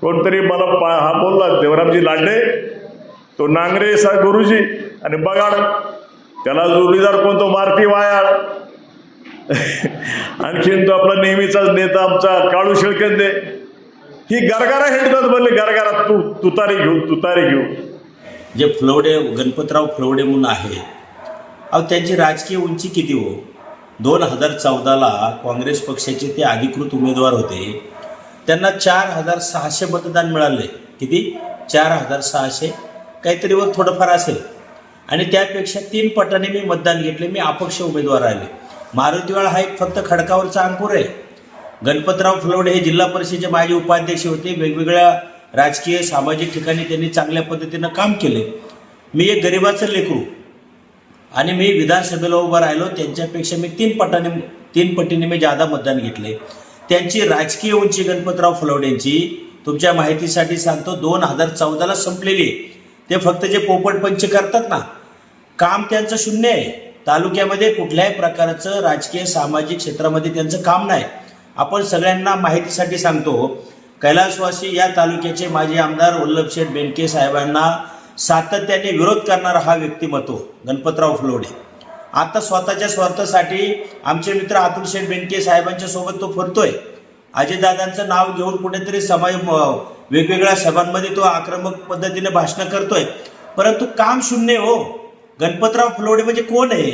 कोणतरी मला पा हा बोलला देवरामजी लांडे तो नांगरे सा गुरुजी. आणि बगाड त्याला जोडीदार कोणतो मारती वायाळ. आणखीन तो आपला नेहमीचाच नेता आमचा काळू शेळकेंदे. ही गरगारा हिंडतात म्हणले गरगारा तू तुतारी घेऊ तुतारी घेऊ जे फ्लवडे गणपतराव फ्लवडे म्हणून आहे अहो त्यांची राजकीय उंची किती हो? दोन हजार चौदाला काँग्रेस पक्षाचे ते अधिकृत उमेदवार होते. त्यांना चार हजार सहाशे मतदान मिळाले. किती? चार हजार सहाशे. काहीतरी वर थोडंफार असेल. आणि त्यापेक्षा तीन पटाने मी मतदान घेतले. मी अपक्ष उमेदवार आले मारुतीवाळ हा एक फक्त खडकावरचा अंकुर आहे. गणपतराव फुलवडे हे जिल्हा परिषदेचे माजी उपाध्यक्ष होते. वेगवेगळ्या राजकीय सामाजिक ठिकाणी त्यांनी चांगल्या पद्धतीनं काम केले. मी एक गरिबाचं लेकरू आणि मी विधानसभेला उभा राहिलो. त्यांच्यापेक्षा मी तीन पटाने तीन पटीने मी जादा मतदान घेतले. त्यांची राजकीय उंची गणपतराव फुलवड्यांची तुमच्या माहितीसाठी सांगतो दोन हजार चौदाला संपलेली ते फक्त जे पोपट पंच करतात ना काम त्यांचं शून्य आहे. तालुक्यामध्ये कुठल्याही प्रकारचं राजकीय सामाजिक क्षेत्रामध्ये त्यांचं काम नाही. आपण सगळ्यांना माहितीसाठी सांगतो कैलासवासी या तालुक्याचे माजी आमदार वल्लभशेठ बेनके साहेबांना सातत्याने विरोध करणारा हा व्यक्तिमत्व गणपतराव फुलोडे आता स्वतःच्या स्वार्थासाठी आमचे मित्र अतुल शेठ बेनके साहेबांच्या सोबत तो फिरतोय. अजयदादांचं नाव घेऊन कुठेतरी समाज वेगवेगळ्या सभांमध्ये तो आक्रमक पद्धतीने भाषणं करतोय. परंतु काम शून्य हो. गणपतराव फुलवडे म्हणजे कोण आहे?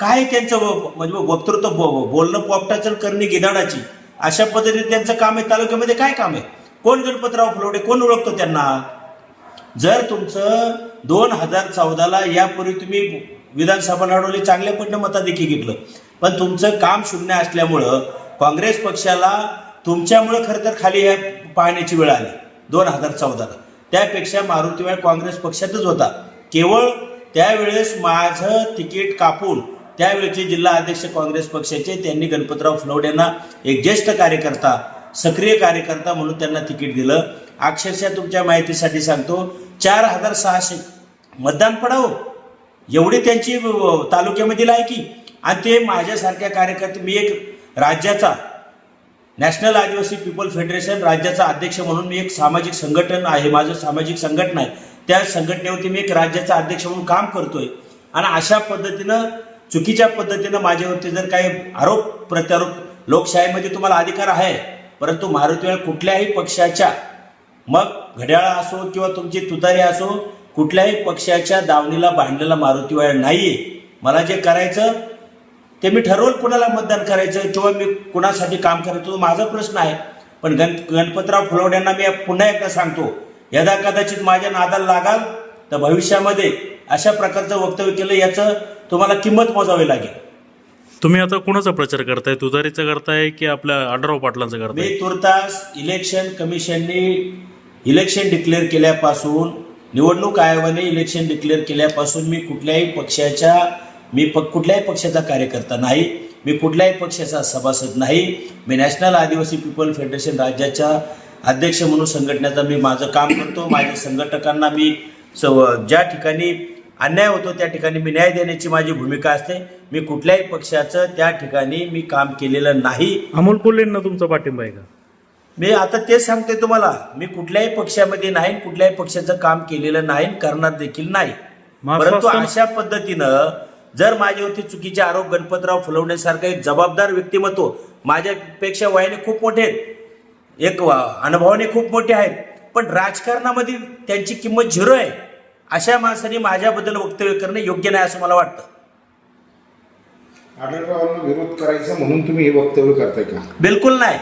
काय त्यांचं व- म्हणजे वक्तृत्व? ब- बोलणं पोपटाचं करणे गिधाडाची. अशा पद्धतीने त्यांचं काम आहे. तालुक्यामध्ये काय काम आहे? कोण गणपतराव फुलवडे? कोण ओळखतो त्यांना? जर तुमचं दोन हजार चौदाला यापूर्वी तुम्ही विधानसभा लढवली चांगल्या पडणं मतादेखील घेतलं. पण तुमचं काम शून्य असल्यामुळं काँग्रेस पक्षाला तुमच्यामुळं खरं तर खाली ह्या पाहण्याची वेळ आली. दोन हजार चौदाला. त्यापेक्षा मारुतीवेळ काँग्रेस पक्षातच होता. केवळ त्यावेळेस माझं तिकीट कापून त्यावेळेचे जिल्हा अध्यक्ष काँग्रेस पक्षाचे त्यांनी गणपतराव फुलवड यांना एक ज्येष्ठ कार्यकर्ता सक्रिय कार्यकर्ता म्हणून त्यांना तिकीट दिलं. अक्षरशः तुमच्या माहितीसाठी सांगतो चार हजार सहाशे. मतदान पडावं. एवढी त्यांची तालुक्यामध्ये लायकी. आणि ते माझ्यासारख्या कार्यकर्ते मी एक राज्याचा नॅशनल आदिवासी पीपल फेडरेशन राज्याचा अध्यक्ष म्हणून मी एक सामाजिक संघटन आहे माझं सामाजिक संघटना आहे. त्या संघटनेवरती मी एक राज्याचा अध्यक्ष म्हणून काम करतोय. आणि अशा पद्धतीनं चुकीच्या पद्धतीनं माझ्यावरती जर काही आरोप प्रत्यारोप लोकशाहीमध्ये तुम्हाला अधिकार आहे परंतु मारुतीवेळ कुठल्याही पक्षाच्या मग घड्याळ असो किंवा तुमची तुतारी असो कुठल्याही पक्षाच्या दावणीला बांधलेला मारुती वेळ नाहीये. मला जे करायचं ते मी ठरवलं कुणाला मतदान करायचं किंवा मी कुणासाठी काम करायचं तो माझा प्रश्न आहे. पण गण गणपतराव फुलवड्यांना मी पुन्हा एकदा सांगतो यदा कदाचित माझ्या नादाला लागाल तर भविष्यामध्ये अशा प्रकारचं वक्तव्य केलं याचं तुम्हाला किंमत मोजावी लागेल. तुम्ही आता कुणाचा प्रचार करताय? तुतारीचा करताय की आपल्या आढराव पाटलांचा करताय? मी तुर्तास इलेक्शन कमिशनने इलेक्शन डिक्लेअर केल्यापासून निवडणूक आयोगाने इलेक्शन डिक्लेअर केल्यापासून मी कुठल्याही पक्षाच्या मी प कुठल्याही पक्षाचा कार्यकर्ता नाही मी कुठल्याही पक्षाचा सभासद नाही मी नॅशनल आदिवासी पीपल फेडरेशन राज्याच्या अध्यक्ष म्हणून संघटनेचं मी माझं काम करतो माझ्या संघटकांना मी स ज्या ठिकाणी अन्याय होतो त्या ठिकाणी मी न्याय देण्याची माझी भूमिका असते. मी कुठल्याही पक्षाचं त्या ठिकाणी मी काम केलेलं नाही. अमोल कोल्हेंना तुमचा पाठिंबा आहे का? मी आता तेच सांगते तुम्हाला. मी कुठल्याही पक्षामध्ये नाही कुठल्याही पक्षाचं काम केलेलं नाही करणार देखील नाही. परंतु अशा पद्धतीनं जर माझ्यावरती चुकीचे आरोप गणपतराव फुलवण्यासारखं एक जबाबदार व्यक्तिमत्व माझ्यापेक्षा वयाने खूप मोठे आहेत. एक अनुभवाने खूप मोठे आहेत. पण राजकारणामध्ये त्यांची किंमत झिरो आहे. अशा माणसाने माझ्याबद्दल वक्तव्य करणं योग्य नाही असं मला वाटतं. आढळरावांना विरोध करायचा म्हणून तुम्ही हे वक्तव्य करताय का? बिलकुल नाही.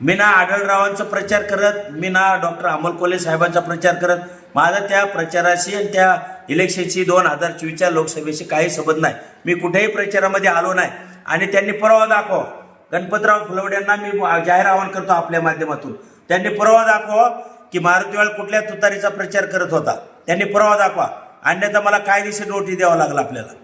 मी ना आढळरावांचा प्रचार करत मी ना डॉक्टर अमोल कोले साहेबांचा प्रचार करत माझा त्या प्रचाराशी आणि त्या इलेक्शनशी दोन हजार चोवीसच्या लोकसभेशी काही संबंध नाही. मी कुठेही प्रचारामध्ये आलो नाही. आणि त्यांनी परवा दाखवा गणपतराव फुलवड्यांना मी जाहीर आवाहन करतो आपल्या माध्यमातून. त्यांनी परवा दाखवा की मारुतीवाळ कुठल्या तुतारीचा प्रचार करत होता. त्यांनी परवा दाखवा. अन्यथा मला कायदेशीर नोटीस द्यावं लागला आपल्याला.